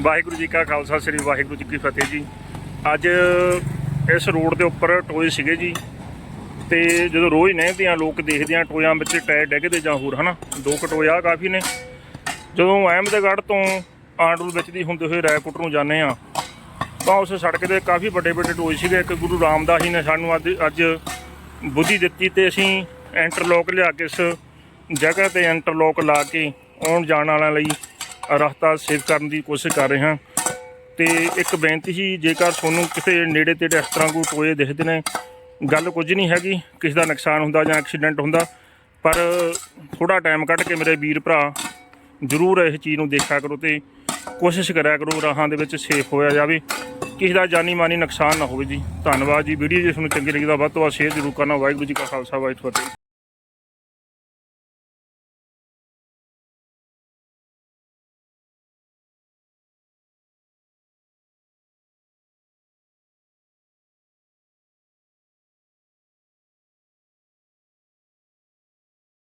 ਵਾਹਿਗੁਰੂ ਜੀ ਕਾ ਖਾਲਸਾ, ਸ੍ਰੀ ਵਾਹਿਗੁਰੂ ਜੀ ਕੀ ਫਤਿਹ ਜੀ। ਅੱਜ ਇਸ ਰੋਡ ਦੇ ਉੱਪਰ ਟੋਏ ਸੀਗੇ ਜੀ। ਤੇ ਜਦੋਂ ਰੋਜ਼ ਨਹਿੰਦੇ ਆ ਲੋਕ ਦੇਖਦੇ ਆ, ਟੋਇਆਂ ਵਿੱਚ ਟਾਇਰ ਡਿੱਗਦੇ ਜਾਂ ਹੋਰ, ਹਨਾ? ਦੋ ਕਟੋਏ ਆ ਕਾਫੀ ਨੇ। ਜਦੋਂ ਅਹਿਮਦਗੜ੍ਹ ਤੋਂ ਆਂਡੂਲ ਵਿੱਚ ਦੀ ਹੁੰਦੇ ਹੋਏ ਰਾਏਕੋਟ ਨੂੰ ਜਾਂਦੇ ਆ, ਤਾਂ ਉਸ ਸੜਕ ਦੇ ਕਾਫੀ ਵੱਡੇ ਵੱਡੇ ਟੋਏ ਸੀਗੇ। ਇੱਕ ਗੁਰੂ ਰਾਮਦਾਸ ਜੀ ਨੇ ਸਾਨੂੰ ਅੱਜ ਅੱਜ ਬੁੱਧੀ ਦਿੱਤੀ ਤੇ ਅਸੀਂ ਇੰਟਰਲੋਕ ਲਿਆ ਕੇ ਇਸ ਜਗ੍ਹਾ ਤੇ ਇੰਟਰਲੋਕ ਲਾ ਕੇ ਆਉਣ ਜਾਣ ਵਾਲਿਆਂ ਲਈ ਰਸਤਾ ਸੇਵ ਕਰਨ ਦੀ ਕੋਸ਼ਿਸ਼ ਕਰ ਰਹੇ ਹਾਂ। ਤੇ ਇੱਕ ਬੇਨਤੀ ਸੀ ਜੇਕਰ ਤੁਹਾਨੂੰ ਕਿਸੇ ਨੇੜੇ ਤੇੜੇ ਇਸ ਤਰ੍ਹਾਂ ਕੋਈ ਟੋਏ ਦਿਖਦੇ ਨੇ, ਗੱਲ ਕੁਝ ਨਹੀਂ ਹੈਗੀ, ਕਿਸੇ ਦਾ ਨੁਕਸਾਨ ਹੁੰਦਾ ਜਾਂ ਐਕਸੀਡੈਂਟ ਹੁੰਦਾ, ਪਰ ਥੋੜਾ ਟਾਈਮ ਕੱਢ ਕੇ ਮੇਰੇ ਵੀਰ ਭਰਾ ਜ਼ਰੂਰ ਇਸ ਚੀਜ਼ ਨੂੰ ਦੇਖਿਆ ਕਰੋ ਤੇ ਕੋਸ਼ਿਸ਼ ਕਰਿਆ ਕਰੋ ਰਾਹਾਂ ਦੇ ਵਿੱਚ ਸੇਫ ਹੋਇਆ ਜਾਵੇ। ਕਿਸੇ ਦਾ ਜਾਨੀ ਮਾਨੀ ਨੁਕਸਾਨ ਨਾ ਹੋਵੇ ਜੀ। ਧੰਨਵਾਦ ਜੀ। ਵੀਡੀਓ ਜੇ ਤੁਹਾਨੂੰ ਚੰਗੀ ਲੱਗੀ ਤਾਂ ਵੱਧ ਤੋਂ ਵੱਧ ਸ਼ੇਅਰ ਜ਼ਰੂਰ ਕਰਨਾ। ਵਾਹਿਗੁਰੂ ਜੀ ਕਾ ਖਾਲਸਾ, ਵਾਹਿਗੁਰੂ ਜੀ ਕੀ ਫਤਿਹ।